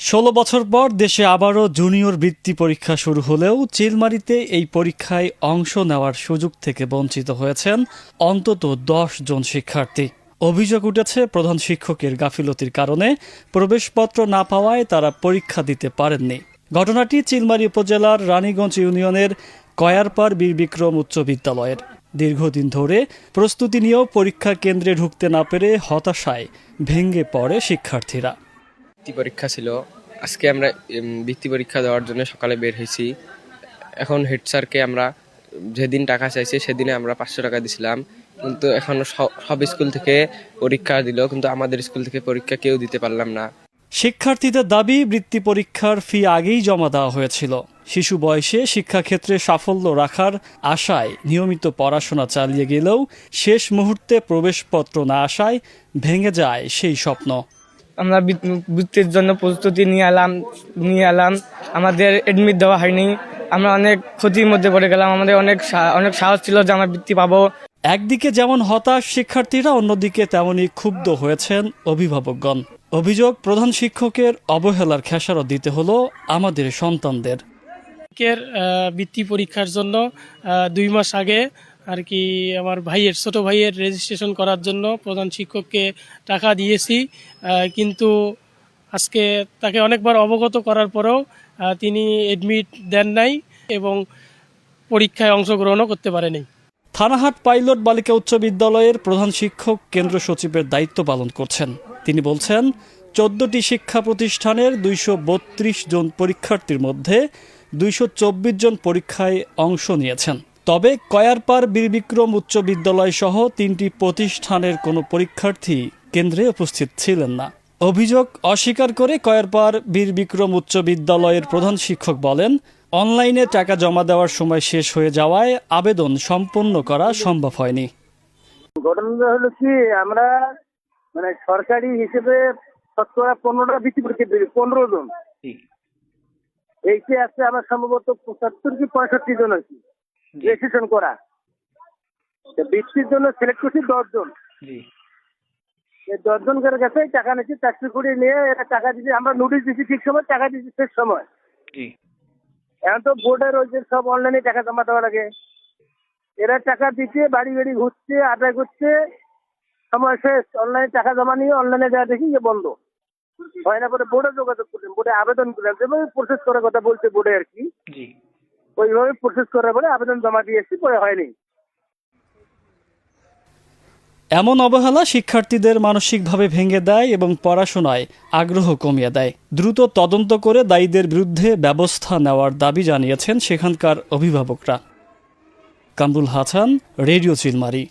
ষোলো বছর পর দেশে আবারও জুনিয়র বৃত্তি পরীক্ষা শুরু হলেও চিলমারিতে এই পরীক্ষায় অংশ নেওয়ার সুযোগ থেকে বঞ্চিত হয়েছেন অন্তত দশ জন শিক্ষার্থী। অভিযোগ উঠেছে, প্রধান শিক্ষকের গাফিলতির কারণে প্রবেশপত্র না পাওয়ায় তারা পরীক্ষা দিতে পারেননি। ঘটনাটি চিলমারি উপজেলার রানীগঞ্জ ইউনিয়নের কয়ারপাড় বীর বিক্রম উচ্চ বিদ্যালয়ের। দীর্ঘদিন ধরে প্রস্তুতি নিয়েও পরীক্ষা কেন্দ্রে ঢুকতে না পেরে হতাশায় ভেঙে পড়ে শিক্ষার্থীরা। বৃত্তি পরীক্ষা ছিল। আজকে আমরা বৃত্তি পরীক্ষা দেওয়ার জন্য সকালে বের হয়েছি। এখন হেড স্যারকে আমরা, যেদিন টাকা চাইছে সেদিনে আমরা পাঁচশো টাকা দিছিলাম। কিন্তু এখন সব স্কুল থেকে পরীক্ষা দিল, কিন্তু আমাদের স্কুল থেকে পরীক্ষা কেউ দিতে পারলাম না। শিক্ষার্থীদের দাবি, বৃত্তি পরীক্ষার ফি আগেই জমা দেওয়া হয়েছিল। শিশু বয়সে শিক্ষাক্ষেত্রে সাফল্য রাখার আশায় নিয়মিত পড়াশোনা চালিয়ে গেলেও শেষ মুহূর্তে প্রবেশপত্র না আসায় ভেঙে যায় সেই স্বপ্ন। আমরা বৃত্তির জন্য প্রস্তুতি নিয়ে এলাম নিয়ে এলাম। আমাদের এডমিট দেওয়া হয়নি। আমরা অনেক ক্ষতির মধ্যে পড়ে গেলাম। আমাদের অনেক সা- অনেক সাহস ছিল যে আমরা বৃত্তি পাবো। একদিকে যেমন হতাশ শিক্ষার্থীরা অন্যদিকে তেমনই ক্ষুব্ধ হয়েছেন অভিভাবকগণ। অভিযোগ প্রধান শিক্ষকের অবহেলার খেসারত দিতে হলো আমাদের সন্তানদের। বৃত্তি পরীক্ষার জন্য দুই মাস আগে আর কি আমার ভাইয়ের, ছোট ভাইয়ের রেজিস্ট্রেশন করার জন্য প্রধান শিক্ষককে টাকা দিয়েছি। কিন্তু আজকে তাকে অনেকবার অবগত করার পরেও তিনি এডমিট দেন নাই এবং পরীক্ষায় অংশগ্রহণও করতে পারেনি। থানাহাট পাইলট বালিকা উচ্চ বিদ্যালয়ের প্রধান শিক্ষক কেন্দ্র সচিবের দায়িত্ব পালন করছেন। তিনি বলছেন, চোদ্দটি শিক্ষা প্রতিষ্ঠানের দুইশো বত্রিশ জন পরীক্ষার্থীর মধ্যে দুইশো চব্বিশ জন পরীক্ষায় অংশ নিয়েছেন। তবে কয়ারপাড় বীরবিক্রম উচ্চ বিদ্যালয় সহ তিনটি প্রতিষ্ঠানের কোনো পরীক্ষার্থী কেন্দ্রে উপস্থিত ছিলেন না। অভিযোগ অস্বীকার করে কয়ারপার বীরবিক্রম উচ্চ বিদ্যালয়ের প্রধান শিক্ষক বলেন অনলাইনে টাকা জমা দেওয়ার সময় শেষ হয়ে যাওয়ায় আবেদন সম্পন্ন করা সম্ভব হয়নি। ঘটনাটা হলো কি আমরা মানে সরকারি হিসেবে শতকরা পনেরোটা বৃত্তি পরীক্ষা দিই পনেরো জন। এইটি আছে আমার সম্ভবত পঁচাত্তর কি পঁয়ষট্টি জন রেজিস্ট্রেশন করা। বৃত্তির জন্য সিলেক্ট করছি দশ জন এই দশ জনকের টাকা নিচ্ছি চাকরি করে নিয়ে এরা টাকা দিচ্ছি আমরা নোটিশ দিচ্ছি ঠিক সময় টাকা দিচ্ছি শেষ সময়। এখন তো বোর্ডের ওই যে সব অনলাইনে টাকা জমা দেওয়া লাগে। এরা টাকা দিচ্ছে বাড়ি বাড়ি ঘুরছে আদায় করছে সময় শেষ অনলাইনে টাকা জমা নিয়ে অনলাইনে দেওয়া দেখি যে বন্ধ। হয় না পরে বোর্ডে যোগাযোগ করলেন বোর্ডে আবেদন করলেন যেভাবে প্রসেস করার কথা বলছে বোর্ডে আর কি। ওইভাবে প্রসেস করার পরে আবেদন জমা দিয়েছি পরে হয়নি। এমন অবহেলা শিক্ষার্থীদের মানসিকভাবে ভেঙে দেয় এবং পড়াশোনায় আগ্রহ কমিয়ে দেয়। দ্রুত তদন্ত করে দায়ীদের বিরুদ্ধে ব্যবস্থা নেওয়ার দাবি জানিয়েছেন সেখানকার অভিভাবকরা। কামরুল হাসান, রেডিও চিলমারি।